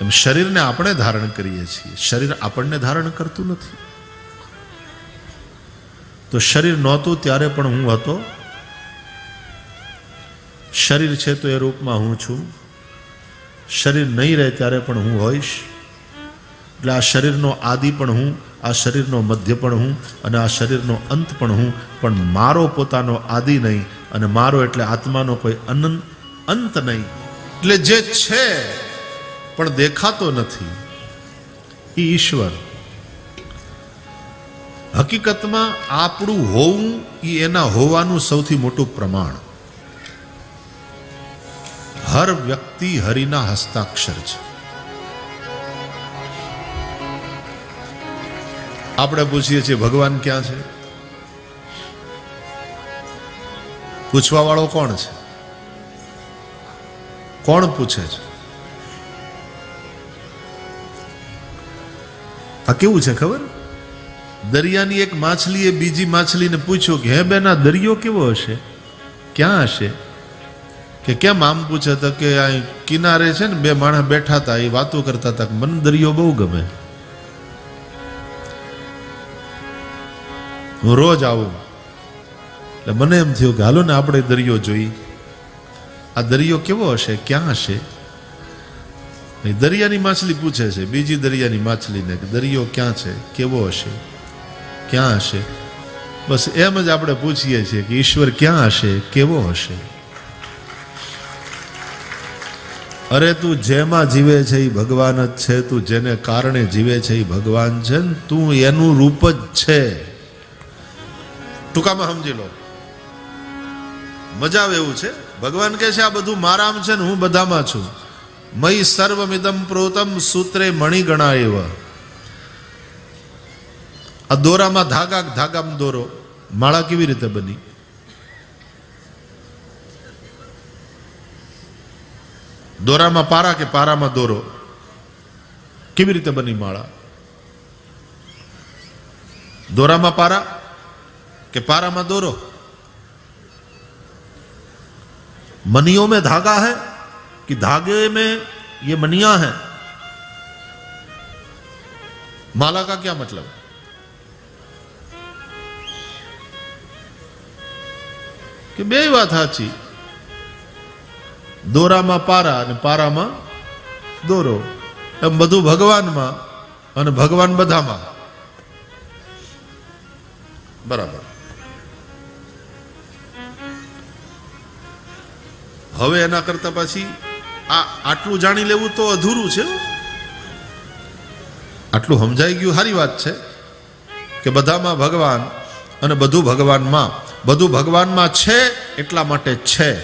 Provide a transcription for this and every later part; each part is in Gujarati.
એમ શરીરને આપણે ધારણ કરીએ છીએ. શરીર આપણને ધારણ કરતું નથી. તો શરીર નહોતું ત્યારે પણ હું હતો. શરીર છે તો એ રૂપમાં હું છું. શરીર નહીં રહે ત્યારે પણ હું હોઈશ. એટલે આ શરીરનો આદિ પણ હું, આ શરીરનો મધ્ય પણ હું અને આ શરીરનો અંત પણ હું. પણ મારો પોતાનો આદિ નહીં અને મારો એટલે આત્માનો કોઈ અનંત, અંત નહીં. એટલે જે છે પણ દેખાતો નથી. એ ઈશ્વર. હકીકતમાં આપણું હોવું એ એના હોવાનું સૌથી મોટું પ્રમાણ. હર વ્યક્તિ હરિના હસ્તાક્ષર છે. આપણે પૂછીએ છીએ, ભગવાન ક્યાં છે? પૂછવા વાળો કોણ છે? કોણ પૂછે છે? આ કેવું છે ખબર? દરિયાની એક માછલીએ બીજી માછલીને પૂછ્યું કે, હે બેન, આ દરિયો કેવો હશે? ક્યાં હશે? કે, કેમ આમ પૂછે તો કે આ કિનારે છે ને બે માણસ બેઠા હતા, એ વાતો કરતા હતા મને દરિયો બહુ ગમે. હું રોજ આવું. એટલે મને એમ થયું કે, હાલો ને, આપણે દરિયો જોઈ. આ દરિયો કેવો હશે? ક્યાં હશે? દરિયાની માછલી પૂછે છે, બીજી દરિયાની માછલીને કે દરિયો ક્યાં છે, કેવો હશે, ક્યાં હશે? બસ એમ જ આપણે પૂછીએ છીએ કે ઈશ્વર ક્યાં હશે, કેવો હશે? અરે તું જેમાં જીવે છે એ ભગવાન જ છે, તું જેને કારણે જીવે છે એ ભગવાન છે ને તું એનું રૂપ જ છે. ટૂંકામાં સમજી લો. મજા આવે એવું છે? ભગવાન કહે છે, આ બધું મારામાં છે ને હું બધામાં છું. મય સર્વમિદમ પ્રોતમ સૂત્રે મણિગણા એવ આ દોરામાં ધાગા ધાગામાં દોરો માળા કેવી રીતે બની દોરામાં પારા કે પારામાં દોરો કેવી રીતે બની માળા દોરામાં પારા કે पारा दोरो मनियों में धागा है कि धागे में ये मनिया है माला का क्या मतलब કે બે વાત સાચી દોરામાં પારા અને પારામાં દોરો એમ બધું ભગવાનમાં અને ભગવાન બધામાં બરાબર હવે એના કરતા પછી આ આટલું જાણી લેવું તો અધૂરું છે આટલું સમજાઈ ગયું સારી વાત છે કે બધામાં ભગવાન અને બધું ભગવાનમાં બધું ભગવાનમાં છે એટલા માટે છે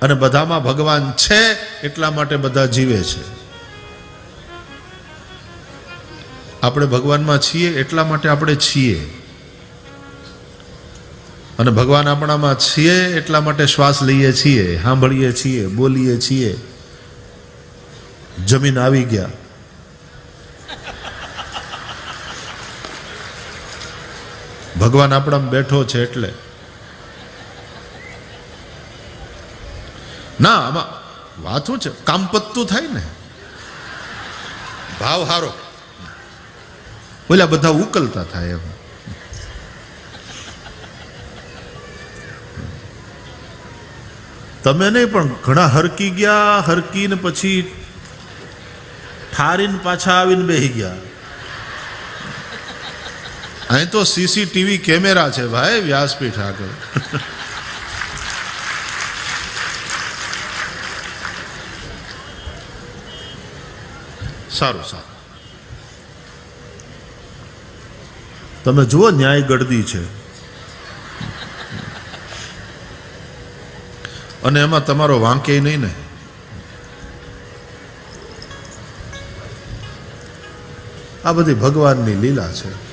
અને બધામાં ભગવાન છે એટલા માટે બધા જીવે છે. આપણે ભગવાનમાં છીએ એટલા માટે આપણે છીએ. અને ભગવાન આપણામાં છીએ એટલા માટે શ્વાસ લઈએ છીએ, સાંભળીએ છીએ, બોલીએ છીએ. જમીન આવી ગયા. ભગવાન આપણામાં બેઠો છે એટલે. ના, આમાં વાત શું છે? કામ પત્તું થાય ને. ભાવ હારો. ઓલા બધા ઉકલતા થાય એમ. તમે નહીં પણ ઘણા હરકી ગયા, હરકીને પછી ઠારીને પાછા આવીને બેસી ગયા. અહીં તો સીસીટીવી કેમેરા છે ભાઈ વ્યાસપીઠ આગળ. સારું સારું. તમે જુઓ ન્યાય ગળદી છે. અને એમાં તમારો વાંકે નહીં ને. આ બધી ભગવાનની લીલા છે.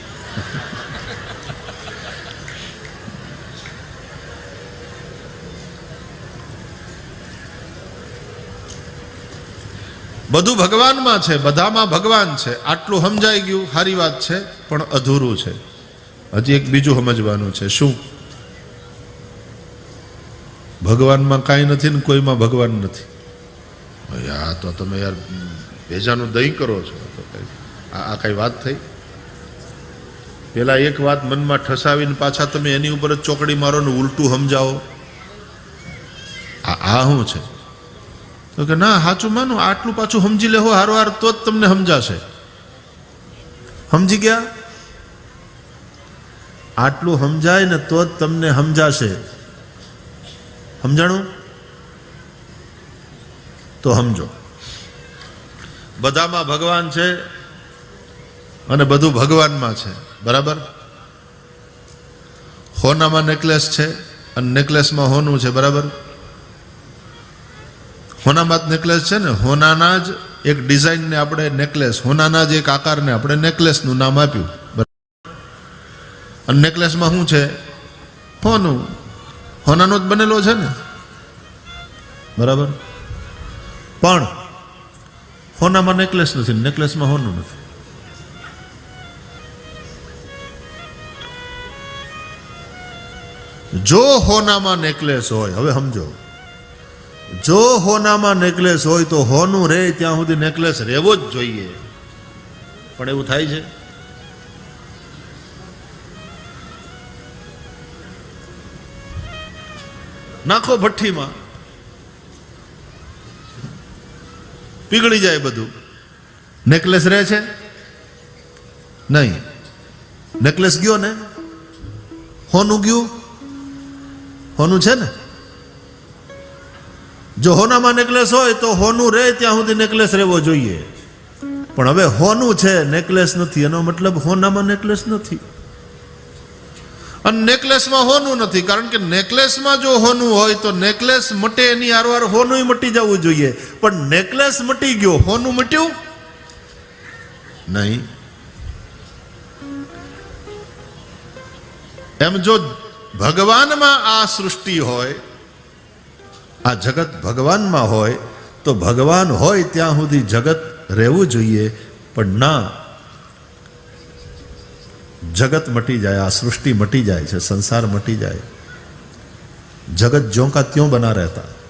બધું ભગવાનમાં છે, બધામાં ભગવાન છે. આટલું સમજાઈ ગયું, સારી વાત છે, પણ અધૂરું છે. હજી એક બીજું સમજવાનું છે, શું? ભગવાનમાં કાંઈ નથી ને કોઈમાં ભગવાન નથી. આ તો તમે યાર ભેજાનું દહીં કરો છો. તો કઈ આ કઈ વાત થઈ? પેલા એક વાત મનમાં ઠસાવીને પાછા તમે એની ઉપર જ ચોકડી મારો ને ઉલટું સમજાવો. આ શું છે? તો કે ના, સાચું માનું, આટલું પાછું સમજી લેવો હારો હાર તો જ તમને સમજાશે. સમજી ગયા? આટલું સમજાય ને તો જ તમને સમજાશે. સમજાણું? તો સમજો. બધામાં ભગવાન છે અને બધું ભગવાનમાં છે. બરાબર? હોનામાં નેકલેસ છે અને નેકલેસમાં હોનું છે, બરાબર? હોનામાં જ નેકલેસ છે ને, હોનાના જ એક ડિઝાઇનને આપણે નેકલેસ હોનાના જ એક આકારને આપણે નેકલેસનું નામ આપ્યું? અને નેકલેસમાં શું છે? હોનું. હોનાનો જ બનેલો છે ને? બરાબર? પણ હોનામાં નેકલેસ નથી નેકલેસમાં હોનું નથી. જો હોનામાં નેકલેસ હોય, હવે સમજો. જો હોનામાં નેકલેસ હોય તો હોનું રહે ત્યાં સુધી નેકલેસ રહેવો જ જોઈએ. પણ એવું થાય છે? નાખો ભઠ્ઠીમાં. પીગળી જાય બધું. નેકલેસ રહે છે? નહીં. નેકલેસ ગયો ને? હોનું ગયું? હોનું છે ને? જો હોનામાં નેકલેસ હોય તો હોનું રહે ત્યાં સુધી નેકલેસ રહેવો જોઈએ. પણ હવે હોનું છે, નેકલેસ નથી. એનો મતલબ હોનામાં નેકલેસ નથી. અને નેકલેસમાં હોનું નથી, કારણ કે નેકલેસમાં જો હોનું હોય તો નેકલેસ મટે એની આરવાર હોનું મટી જવું જોઈએ. પણ નેકલેસ મટી ગયો, હોનું મટ્યું? નહીં. એમ જો ભગવાનમાં આ સૃષ્ટિ હોય આ જગત ભગવાનમાં હોય તો ભગવાન હોય ત્યાં સુધી જગત રહેવું જોઈએ પણ ના જગત મટી જાય આ સૃષ્ટિ મટી જાય છે સંસાર મટી જાય जगत ज्यों का त्यों बना रहता है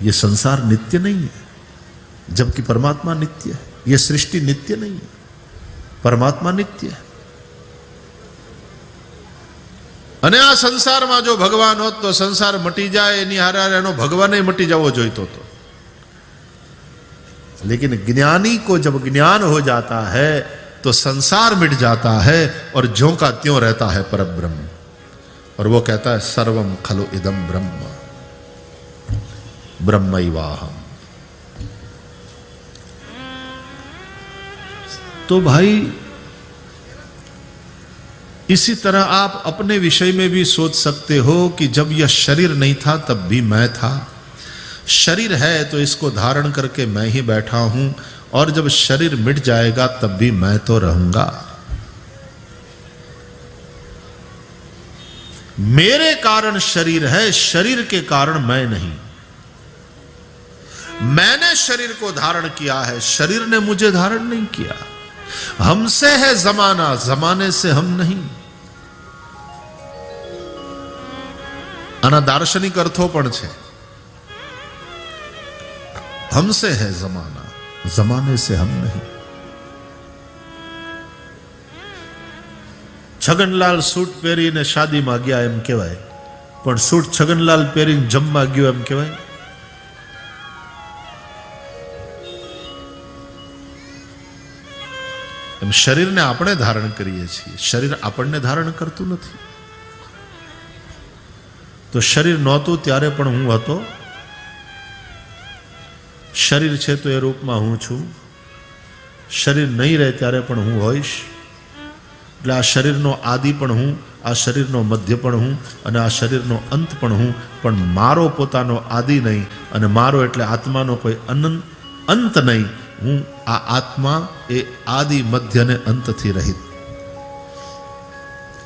ये संसार नित्य नहीं है जबकि परमात्मा नित्य है ये सृष्टि नित्य नहीं है परमात्मा नित्य है અને આ સંસારમાં જો ભગવાન હોત તો સંસાર મટી જાય એની હારે હારે એનો ભગવાન મટી જવો જોઈતો હતો लेकिन ज्ञानी को जब ज्ञान हो जाता है तो संसार मिट जाता है और ज्यों का त्यों रहता है पर ब्रह्म और वो कहता है सर्वम खलु इदम ब्रह्म ब्रह्मवाहम तो भाई इसी तरह आप अपने विषय में भी सोच सकते हो कि जब यह शरीर नहीं था, तब भी मैं था। शरीर है तो इसको धारण करके मैं ही बैठा हूँ, और जब शरीर मिट जाएगा, तब भी मैं तो रहूँगा। मेरे कारण शरीर है, शरीर के कारण मैं नहीं। मैंने शरीर को धारण किया है, शरीर ने मुझे धारण नहीं किया। हमसे है जमाना, जमाने से हम नहीं। આના દાર્શનિક અર્થો પણ છે. હમસે હૈ જમાના, જમાને સે હમ નહીં. છગનલાલ સૂટ પહેરીને શાદીમાં ગયા એમ કહેવાય, પણ સૂટ છગનલાલ પહેરીને જમવા ગયો એમ કહેવાય. એમ શરીરને આપણે ધારણ કરીએ છીએ, શરીર આપણને ધારણ કરતું નથી. તો શરીર નહોતું ત્યારે પણ હું હતો. શરીર છે તો એ રૂપમાં હું છું. શરીર નહીં રહે ત્યારે પણ હું હોઈશ. એટલે આ શરીરનો આદિ પણ હું, આ શરીરનો મધ્ય પણ હું અને આ શરીરનો અંત પણ હું. પણ મારો પોતાનો આદિ નહીં અને મારો એટલે આત્માનો કોઈ અનંત, અંત નહીં. હું આ આત્મા એ આદિ મધ્ય અને અંતથી રહિત.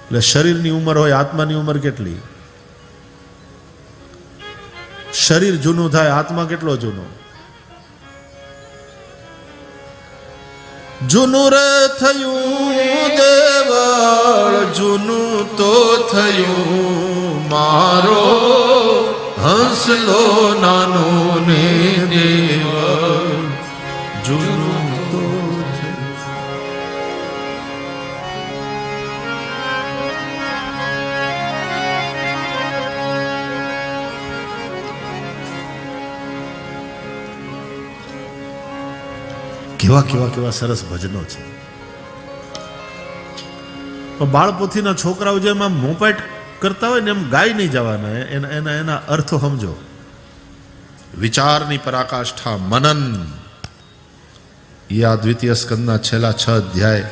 એટલે શરીરની ઉંમર હોય, આત્માની ઉંમર કેટલી? શરીર જૂનું થાય, આત્મા કેટલો જૂનો? જૂનું રે થયું દેવળ, જૂનું તો થયું મારો હંસલો નાનો ને દેવ જૂનું કેવા કેવા કેવા સરસ ભજનો છે. પણ બાળપોથીના છોકરાઓ જેમ આમ મોપાટ કરતા હોય ને એમ ગાઈ નહીં જવાના એના એના એના અર્થો સમજો. વિચારની પરાકાષ્ઠા, મનન. એ આ દ્વિતીય સ્કંદના છેલ્લા છ અધ્યાય.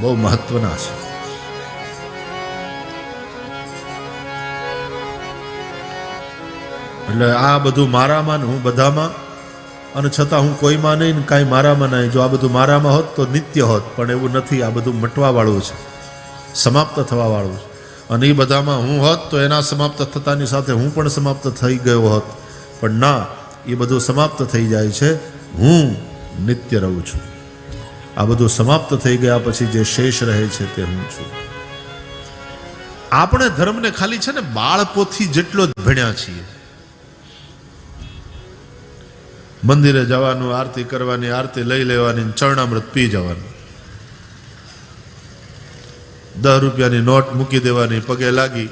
બહુ મહત્વના છે. એટલે આ બધું મારામાં ને હું બધામાં અને છતાં હું કોઈમાં નહીં ને કાંઈ મારામાં નહીં. જો આ બધું મારામાં હોત તો નિત્ય હોત, પણ એવું નથી. આ બધું મટવાવાળું છે. સમાપ્ત થવાવાળું છે. અને એ બધામાં હું હોત તો એના સમાપ્ત થતાની સાથે હું પણ સમાપ્ત થઈ ગયો હોત. પણ ના, એ બધું સમાપ્ત થઈ જાય છે. હું નિત્ય રહું છું. આ બધું સમાપ્ત થઈ ગયા પછી જે શેષ રહે છે તે હું છું. આપણે ધર્મને ખાલી છે ને બાળપોથી જેટલો જ ભણ્યા છીએ. મંદિરે જવાનું, આરતી કરવાની, આરતી લઈ લેવાની ચરણામૃત પી જવાનું. દસ રૂપિયાની નોટ મૂકી દેવાની, પગે લાગી.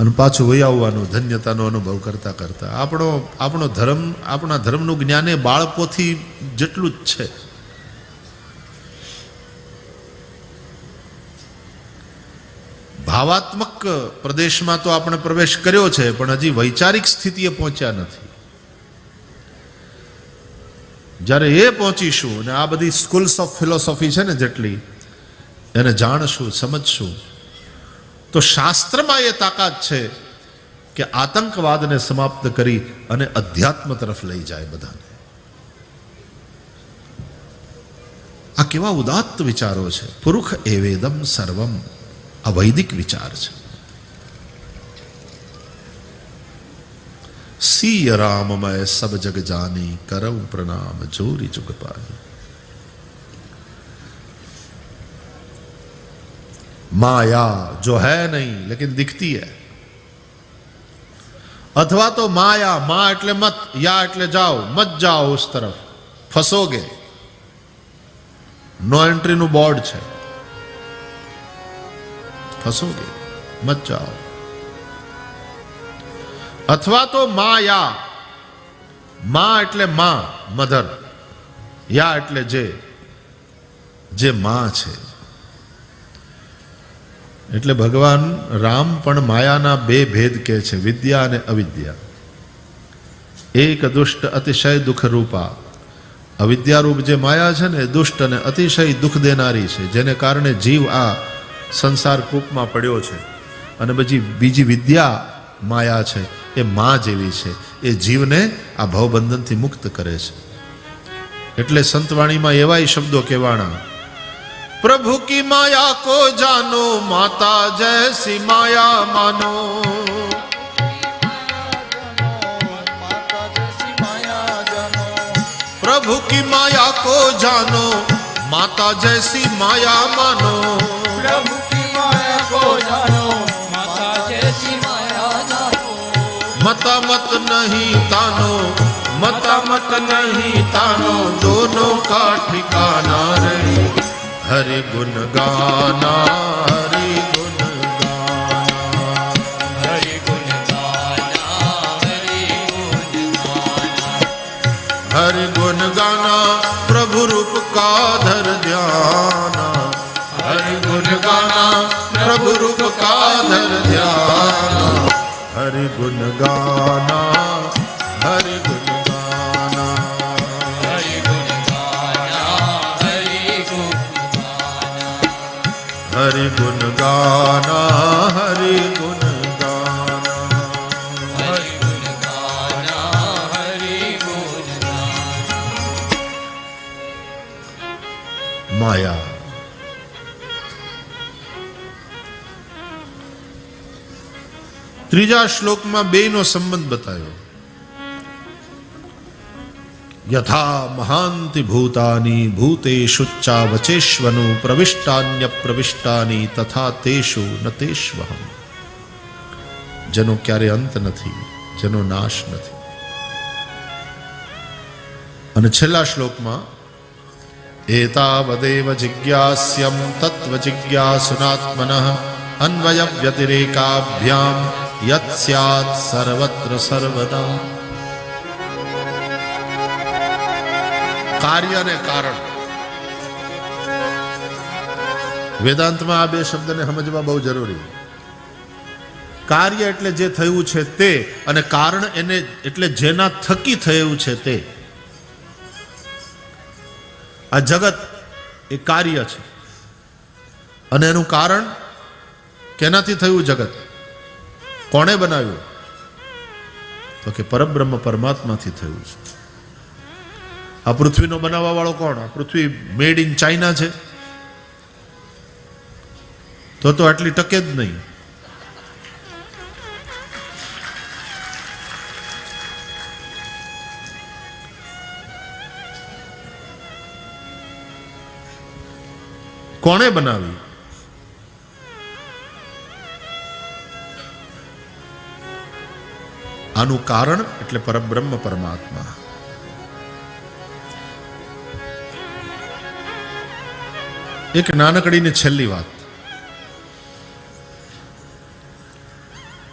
અને પાછું વહી આવવાનું, ધન્યતાનો અનુભવ કરતા કરતા. આપણો આપણો ધર્મ, આપણા ધર્મનું જ્ઞાન એ બાળકોથી જેટલું જ છે. ભાવાત્મક પ્રદેશમાં તો આપણે પ્રવેશ કર્યો છે, પણ હજી વૈચારિક સ્થિતિએ પહોંચ્યા નથી. જ્યારે એ પહોંચીશું અને આ બધી સ્કૂલ્સ ઓફ ફિલોસોફી છે ને જેટલી, એને જાણશું, સમજશું, તો શાસ્ત્રમાં એ તાકાત છે કે આતંકવાદને સમાપ્ત કરી અને અધ્યાત્મ તરફ લઈ જાય બધાને. આ કેવા ઉદાત્ત વિચારો છે. પુરુખ એવેદમ સર્વમ, આ વૈદિક વિચાર છે. સિય રામમય સબ જગ જાની કરઉ પ્રણામ જોરી જુગ પાની माया जो है नहीं लेकिन दिखती है अथवा तो माया मां એટલે મત યા એટલે જાઓ મત જાઓ ઉસ તરફ ફસોગે નો એન્ટ્રી નું બોર્ડ છે ફસોગે મત જાઓ અથવા તો માયા. મા એટલે મા, મધર. યા એટલે જે જે મા છે. એટલે ભગવાન રામ પણ માયાના બે ભેદ કહે છે, વિદ્યા અને અવિદ્યા. એક દુષ્ટ અતિશય દુઃખરૂપા અવિદ્યારૂપ જે માયા છે ને દુષ્ટ અને અતિશય દુઃખ દેનારી છે, જેને કારણે જીવ આ સંસાર કૂપમાં પડ્યો છે. અને પછી બીજી વિદ્યા માયા છે. એ માં જેવી છે. એ જીવને આ ભવબંધનથી મુક્ત કરે છે. એટલે સંતવાણીમાં એવાય શબ્દો કહેવાણા, પ્રભુ કી માયા કો જાનો, માતા જૈસી માયા માનો. પ્રભુ કી માયા કો જાનો, માતા જૈસી માયા માનો. પ્રભુ મત નહીં તાનો મતા મત નહીં તાનો દોનો કા ઠિકાના રે હરે ગુણ ગાના હરિ ગુણ ગાના હરિ ગુણ ગાના હરિ ગુણ ગાના હરિ ગુણ ગાના હરિ ગુણ ગાના ત્રીજા શ્લોકમાં બેનો સંબંધ બતાવ્યો. યથા મહાંતિ ભૂતાની ભૂતેષુચ્ચા વચેશ્વનું પ્રવિષ્ટાન્ય પ્રવિષ્ટાની તથા તેષુ ન જેનો ક્યારે અંત નથી, જેનો નાશ નથી. અને છેલ્લા શ્લોકમાં, એતાવદેવ જિજ્ઞાસ્યમ તત્વ જિજ્ઞાસુનાત્મન અન્વય વ્યતિરેકાભ્યામ યત સ્યાત સર્વત્ર સર્વદા કાર્ય અને કારણ વેદાંતમાં આ બે શબ્દને સમજવા બહુ જરૂરી કાર્ય એટલે જે થયું છે તે અને કારણ એને એટલે જેના થકી થયું છે તે. આ જગત એ કાર્ય છે. અને એનું કારણ કેનાથી થયું જગત? કોણે બનાવ્યું? તો કે પરબ્રહ્મ પરમાત્માથી થયું છે. આ પૃથ્વીનો બનાવવા વાળો કોણ? આ પૃથ્વી મેડ ઇન ચાઇના છે. તો તો આટલી ટકે જ નહીં. કોણે બનાવી આનું કારણ એટલે પરબ્રહ્મ પરમાત્મા. એક નાનકડીની છેલ્લી વાત.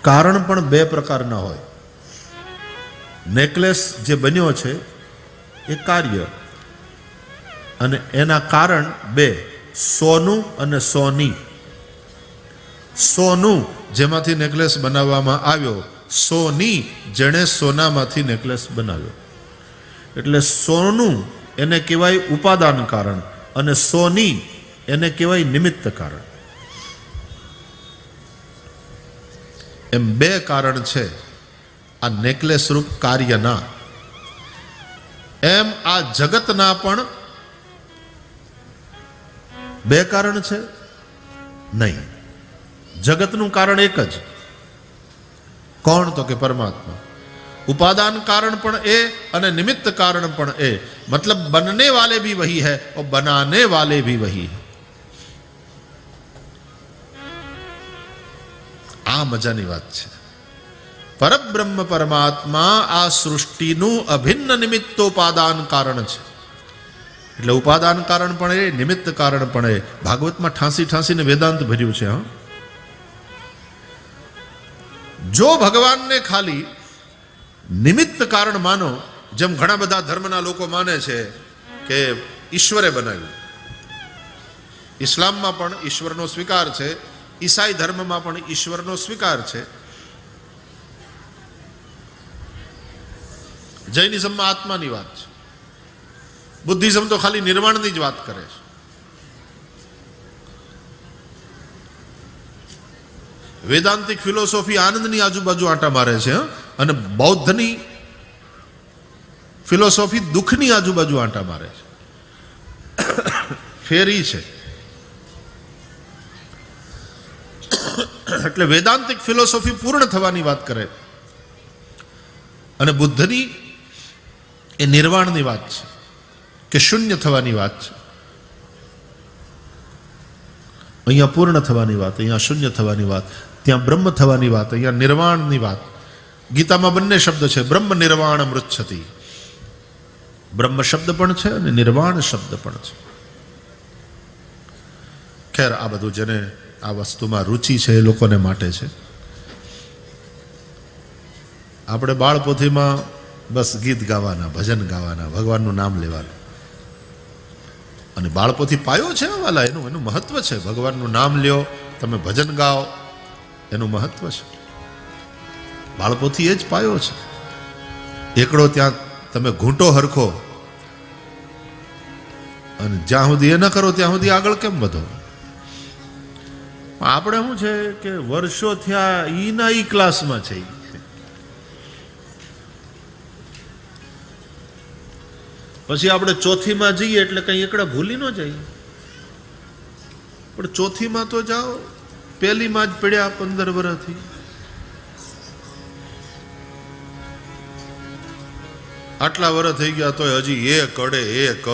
કારણ પણ બે પ્રકારના હોય. નેકલેસ જે બન્યો છે, એ કાર્ય અને એના કારણ બે, સોનું અને સોની. સોનું જેમાંથી નેકલેસ બનાવવામાં આવ્યો સોની જેણે સોનામાંથી નેકલેસ બનાવ્યો. એટલે સોનું એને કહેવાય ઉપાદાન કારણ અને સોની એને કહેવાય નિમિત્ત કારણ. એમ બે કારણ છે આ નેકલેસ રૂપ કાર્યના. એમ આ જગતના પણ બે કારણ છે? નહીં. જગતનું કારણ એક જ. કોણ તો કે પરમાત્મા ઉપાદાન કારણ પણ એ અને નિમિત્ત કારણ પણ એ मतलब बनने वाले भी वही है और बनाने वाले भी वही है આ મજાની વાત છે પરબ્રહ્મ પરમાત્મા આ સૃષ્ટિનું અભિન્ન નિમિત્તોપાદાન કારણ છે એટલે ઉપાદાન કારણ પણ એ નિમિત્ત કારણ પણ એ ભાગવતમાં ઠાંસી ઠાંસીને વેદાંત ભર્યું છે હા જો ભગવાનને ખાલી નિમિત્ત કારણ માનો, જેમ ઘણા બધા ધર્મના લોકો માને છે કે ઈશ્વરે બનાવ્યું. ઇસ્લામમાં પણ ઈશ્વરનો સ્વીકાર છે, ઈસાઈ ધર્મમાં પણ ઈશ્વરનો સ્વીકાર છે. જૈનિઝમમાં આત્માની વાત છે. બુદ્ધિઝમ તો ખાલી નિર્માણની જ વાત કરે છે. વેદાંતિક ફિલોસોફી આનંદની આજુબાજુ આંટા મારે છે અને બૌદ્ધની ફિલોસોફી દુઃખની આજુબાજુ આંટા મારે છે. ફેરી છે. એટલે વેદાંતિક ફિલોસોફી પૂર્ણ થવાની વાત કરે. અને બુદ્ધની એ નિર્વાણની વાત છે, કે શૂન્ય થવાની વાત છે. અહીંયા પૂર્ણ થવાની વાત, અહીંયા શૂન્ય થવાની વાત, ત્યાં બ્રહ્મ થવાની વાત, અહીંયા નિર્વાણની વાત. ગીતામાં બંને શબ્દ છે, બ્રહ્મ નિર્વાણ મૃચ્છતિ બ્રહ્મ શબ્દ પણ છે અને નિર્વાણ શબ્દ પણ છે. ખેર, આ બધું જેને આ વસ્તુમાં રુચિ છે એ લોકોને માટે છે. આપણે બાળપોથીમાં બસ ગીત ગાવાના, ભજન ગાવાના, ભગવાનનું નામ લેવાનું. અને બાળપોથી પાયો છે વાલા એનું એનું મહત્વ છે. ભગવાનનું નામ લ્યો, તમે ભજન ગાઓ, એનું મહત્વ છે. બાળપોથી એ જ પાયો છે. એકડો ત્યાં તમે ઘૂંટો હરખો અને જ્યાં સુધી એ ન કરો, ત્યાં સુધી આગળ કેમ વધો? આપણે શું છે કે વર્ષો થયા ઈના ઈ ક્લાસમાં છે ઈ. પછી આપણે ચોથીમાં જઈએ એટલે કંઈ એકડા ભૂલી ન જઈએ. પણ ચોથીમાં તો જાઓ, પહેલીમાં જ પડ્યા પંદર વર્ષથી આટલા વર્ષ થઈ ગયા તોય હજી એ કડે એ ક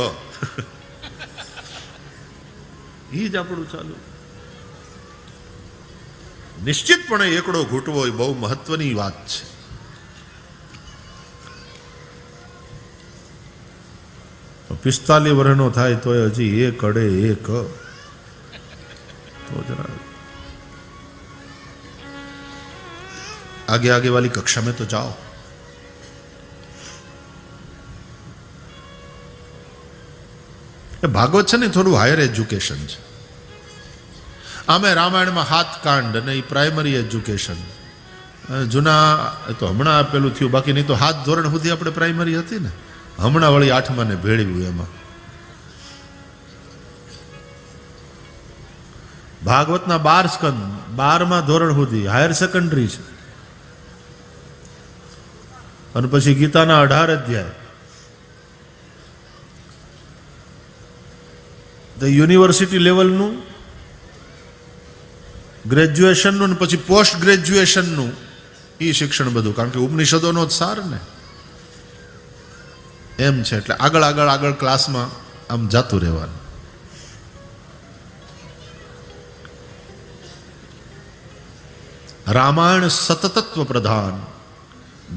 ઈ જ આપણું ચાલુ. નિશ્ચિતપણે એકડો ઘૂંટવો એ બહુ મહત્વની વાત છે. પિસ્તાલીસ વર્ષનો થાય તોય હજી એક અડે એક તો જરા आगे आगे वाली कक्षा में तो जाओ એ ભાગવત છે ને એ થોડું હાયર એજ્યુકેશન છે આમે રામાયણમાં હાથ કાંડ અને એ પ્રાઇમરી એજ્યુકેશન જૂના એ તો હમણાં આપેલું થયું બાકી નહીં તો હાથ ધોરણ સુધી આપણે પ્રાઇમરી હતી ને હમણાં વળી આઠમાને ભેળવ્યું એમાં. ભાગવતના બાર સ્કંદ, બારમા ધોરણ સુધી, હાયર સેકન્ડરી છે. અને પછી ગીતાના અઢાર અધ્યાય. ધ યુનિવર્સિટી લેવલનું ગ્રેજ્યુએશનનું ને પછી પોસ્ટ ગ્રેજ્યુએશનનું એ શિક્ષણ બધું. કારણ કે ઉપનિષદોનો જ સાર ને. એમ છે એટલે આગળ આગળ આગળ ક્લાસમાં આમ જાતું રહેવાનું. રામાયણ સતતત્વ પ્રધાન,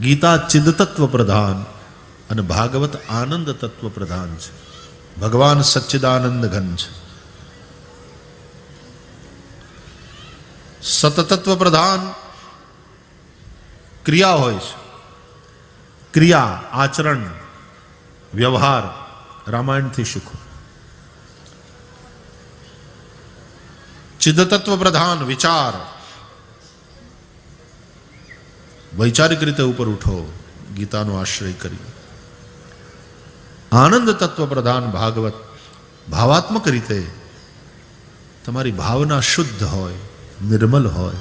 ગીતા ચિદતત્વ પ્રધાન અને ભાગવત આનંદ તત્વ પ્રધાન છે. ભગવાન સચ્ચિદાનંદ ઘન છે. સતતત્વ પ્રધાન ક્રિયા હોય છે. ક્રિયા, આચરણ વ્યવહાર, રામાયણથી શીખો. ચિદ્ધતત્વ પ્રધાન વિચાર. વૈચારિક રીતે ઉપર ઉઠો, ગીતાનો આશ્રય કરી. આનંદ તત્વ પ્રધાન ભાગવત, ભાવાત્મક રીતે તમારી ભાવના શુદ્ધ હોય, નિર્મલ હોય,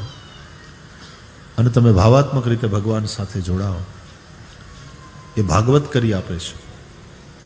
અને તમે ભાવાત્મક રીતે ભગવાન સાથે જોડાઓ. એ ભાગવત કરી આપે છે.